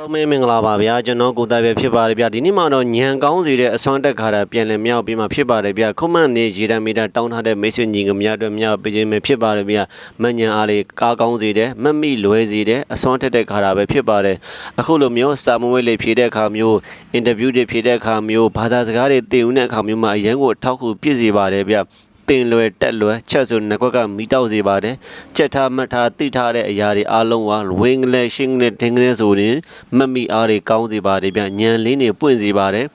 လုံးမင်းမင်္ဂလာပါဗျာကျွန်တော်ကိုသားပဲဖြစ်ပါတယ်ဗျာဒီနေ့မှတော့ညံကောင်းစီတဲ့အစွမ်းတက်ခါတာပြန်လည်မြောက်ပြီးမှဖြစ်ပါတယ်ဗျာခုမှန်နေရေတံမီတာတောင်းထားတဲ့မိတ်ဆွေညီကများအတွက်မြောက်ပေးခြင်းပဲဖြစ်ပါတယ်ဗျာမညံအားလေးကားကောင်းစီတဲ့မမိလွယ်စီတဲ့အစွမ်းတက်တဲ့ခါတာပဲဖြစ်ပါတယ်အခုလိုမျိုးစာမွေးလေးဖြေတဲ့အခါမျိုးအင်တာဗျူးတွေဖြေတဲ့အခါမျိုးဘာသာစကားတွေတင်ဦးတဲ့အခါမျိုးမှာအရန်ကိုထောက်ခုပြည့်စေပါတယ်ဗျာ တင်လွယ်တက်လွယ်ချက်စုံနှစ်ခွက်ကမီတောက်စေပါတယ်ချက်ထားမှတ်ထားသိထားတဲ့အရာတွေအားလုံးကဝင်းကလေးရှင်းကလေးဒင်းကလေးဆိုရင်မတ်မိအားတွေကောင်းစေပါတယ်ဗျညံလေးတွေပွင့်စေပါတယ်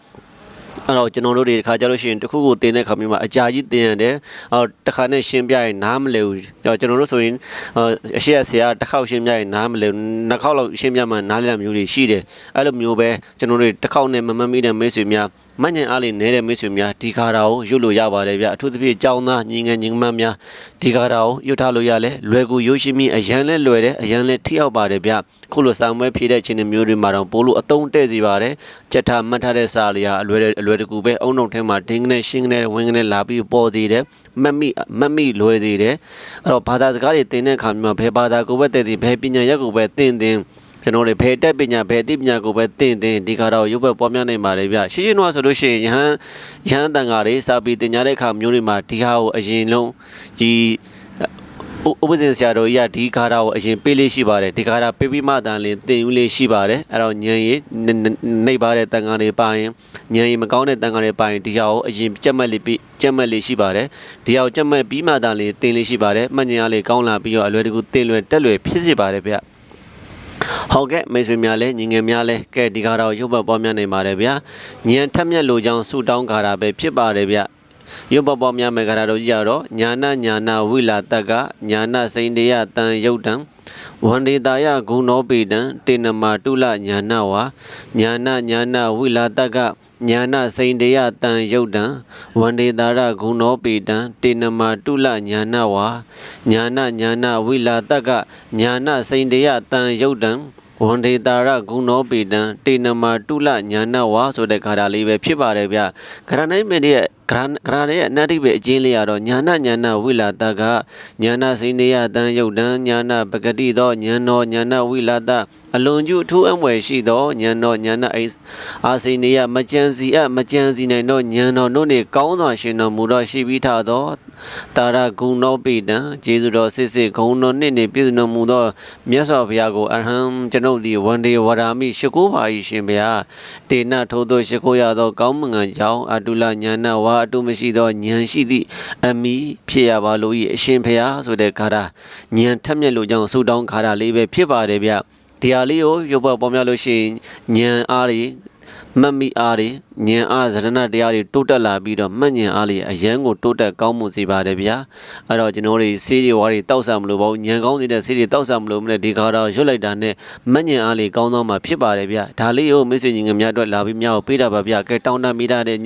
အဲ့တော့ကျွန်တော်တို့တွေတစ်ခါကြလို့ရှိရင်တစ်ခုခုတင်တဲ့ခါမျိုးမှာအကြာကြီးတင်ရတယ်။အော်တစ်ခါနဲ့ရှင်းပြရင်နားမလည်ဘူး။ကျွန်တော်တို့ဆိုရင်အရှိရဆရာတစ်ခေါက်ရှင်းပြရင်နားမလည်ဘူး။နှစ်ခေါက်လောက်ရှင်းပြမှနားလည်မျိုးတွေရှိတယ်။အဲ့လိုမျိုးပဲကျွန်တော်တို့တစ်ခေါက်နဲ့မမမိတဲ့မိတ်ဆွေများ မညံအားလေးနေတဲ့မိတ်ဆွေများဒီကာတာကိုရွတ်လို့ရပါတယ်ဗျအထူးသဖြင့်ကြောင်းသားညီငယ်ညီမများဒီကာတာကိုရွတ်ထားလို့ရလဲလွယ်ကူရိုးရှင်းပြီးအရန်လဲလွယ်တယ်အရန်လဲထိရောက်ပါတယ်ဗျခုလိုစာမွဲဖြည့်တဲ့ခြင်းတွေမျိုးတွေမှာတော့ပို့လို့အတုံးတဲ့စီပါတယ်ကြက်ထားမှတ်ထားတဲ့စာလေးကအလွယ်အလွယ်တကူပဲအုံနောက်ထဲမှာဒင်းကနေရှင်းကနေဝင်းကနေလာပြီးပေါ်စီတယ်မတ်မိမတ်မိလွယ်စီတယ်အဲ့တော့ဘာသာစကားတွေသင်တဲ့အခါမှာဘယ်ဘာသာကိုပဲတည်တည်ဘယ်ပညာရပ်ကိုပဲသင်သင် ကျွန်တော်တို့ဘယ်တက်ပညာဘယ်အသိပညာကိုပဲသင်သင်ဒီကတော့ရုပ်ပဲပေါ်များနေပါလေဗျရှင်းရှင်းတော့ဆိုလို့ရှိရင်ယဟန်ယဟန်တန်ဃာတွေစာပေတင်ညာတဲ့အခါမျိုးတွေမှာဒီဟာကိုအရင်လုံးဒီဥပဇင်ဆရာတော်ကြီးကဒီကားတာကိုအရင်ပေးလေးရှိပါတယ်ဒီကားတာပေးပြီးမှတန်လင်းတင်ယူလေးရှိပါတယ်အဲ့တော့ညံရည်နှိပ်ပါတဲ့တန်ဃာတွေပါရင်ညံရည်မကောင်းတဲ့တန်ဃာတွေပါရင်ဒီဟာကိုအရင်ကြက်မှတ်လေးပြီးကြက်မှတ်လေးရှိပါတယ်ဒီဟာကိုကြက်မှတ်ပြီးမှတန်လင်းတင်လေးရှိပါတယ်မှတ်ဉာဏ်လေးကောင်းလာပြီးတော့အလွယ်တကူတင်လွယ်တက်လွယ်ဖြစ်စေပါတယ်ဗျ ဟုတ်ကဲ့မိတ်ဆွေများလည်းညီငယ်များလည်းကဲဒီကားတော့ရုပ်ဘက်ပေါ်များနေပါတယ်ဗျာညံထက်မြက်လိုကြောင်းဆူတောင်းခါတာပဲဖြစ်ပါတယ်ဗျရုပ်ဘက်ပေါ်များမယ်ခါတာတော့ကြည့်ရတော့ညာနာညာနာဝိလာတက်ကညာနာစိန်တရတန်ယုတ်တံဝန္ဒေတာယဂုဏောပိတံတေနမတုလညာနာဝါညာနာညာနာဝိလာတက်ကညာနာစိန်တရတန်ယုတ်တံဝန္ဒေတာရဂုဏောပိတံတေနမတုလညာနာဝါညာနာညာနာဝိလာတက်ကညာနာစိန်တရတန်ယုတ်တံ ဝန္ဒေတာရဂုဏောပိတံတေနမတုလညာနာဝါဆိုတဲ့ခါတာလေးပဲဖြစ်ပါတယ်ဗျခရနိုင်မင်းရဲ့ဂရဂရရဲ့အနတ္တိပဲအကျဉ်းလေးရတော့ညာနာညာနာဝိလာတကညာနာစိနေယတန်ယုတ်တံညာနာပဂတိသောညာနောညာနာဝိလာတအလွန်ကျူအထူးအမွယ်ရှိသောညာနောညာနာအိအာစိနေယမကြံစီအမကြံစီနိုင်သောညာနောတို့နှင့်ကောင်းစွာရှင်တော်မူသောရှိပြီးထသော တာရဂုဏောပိတံကျေးဇူးတော်စစ်စစ်ဂုဏ်တော်နှင့်နှင့်ပြည့်စုံတော်မူသောမြတ်စွာဘုရားကိုအရဟံကျွန်ုပ်သည်ဝန္ဒေဝရာမိရှိခိုးပါ၏ရှင်ဗျာတေနထိုးသောရှိခိုးရသောကောင်းမွန်ကြောင်းအတုလညာနာဝါအတုမရှိသောဉာဏ်ရှိသည့်အမိဖြစ်ရပါလို့ဤအရှင်ဖျားဆိုတဲ့ခါတာဉာဏ်ထက်မြက်လို့ကြောင့်ဆူတောင်းခါတာလေးပဲဖြစ်ပါတယ်ဗျဒီဟာလေးကိုရုပ်ပေါ်ပေါ်များလို့ရှိရင်ဉာဏ်အားတွေ မတ်မိအားတွေဉာဏ်အားဇရဏတရားတွေတိုးတက်လာပြီးတော့မှတ်ဉာဏ်အားလေးအယံကိုတိုးတက်ကောင်းမှုစေပါတယ်ဗျာအဲ့တော့ကျွန်တော်တို့ဆေးတွေဝါးတွေတောက်ဆမလို့ပေါ့ဉာဏ်ကောင်းနေတဲ့ဆေးတွေတောက်ဆမလို့မလဲဒီခါတော့ရွတ်လိုက်တာနဲ့မှတ်ဉာဏ်အားလေးကောင်းသွားမှာဖြစ်ပါတယ်ဗျာဒါလေးကိုမိတ်ဆွေညီငယ်များအတွက်လာပြီးများကိုပေးတာပါဗျာကဲတောင်းတမိတာတဲ့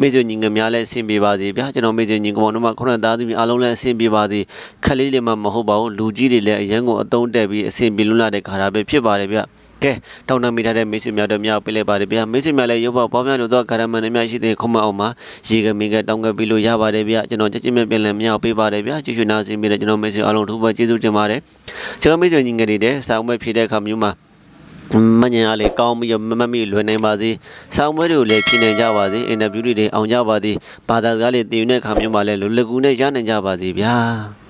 မိတ်ဆွေညီငယ်များလည်းအဆင်ပြေပါစေဗျာကျွန်တော်မိတ်ဆွေညီကောင်တို့မှခုနသားသမီးအားလုံးလည်းအဆင်ပြေပါစေခက်လေးလေးမှမဟုတ်ပါဘူးလူကြီးတွေလည်းအယံကိုအတုံးတက်ပြီးအဆင်ပြေလွန်းလာတဲ့ခါတာပဲဖြစ်ပါတယ်ဗျာ ကဲတောင်းတမိထားတဲ့မိတ်ဆွေများတို့များပေးလိုက်ပါတယ်ဗျာမိတ်ဆွေများလည်းရုပ်ပေါပေါများလို့တော့ကာရမန်တွေများရှိတဲ့ခုမအောင်မှာရေကမင်းကတောင်းကပြီးလို့ရပါတယ်ဗျာကျွန်တော်ချက်ချင်းပဲပြန်လည်မြောက်ပေးပါတယ်ဗျာကျေးဇူးနာစင်ပြီးတဲ့ကျွန်တော်မိတ်ဆွေအားလုံးထူးပါကျေးဇူးတင်ပါတယ်ကျွန်တော်မိတ်ဆွေညီငယ်တွေတဲ့ဆောင်းပွဲဖြည့်တဲ့အခါမျိုးမှာမညင်အားလေကောင်းပြီးမမမိလွယ်နိုင်ပါစေ။ဆောင်းပွဲတွေကိုလည်းဖြည့်နိုင်ကြပါစေ။အင်တာဗျူးတွေအောင်ကြပါစေ။ဘာသာစကားလေးတည်ယူတဲ့အခါမျိုးမှာလည်းလူလကူနဲ့ရနိုင်ကြပါစေဗျာ။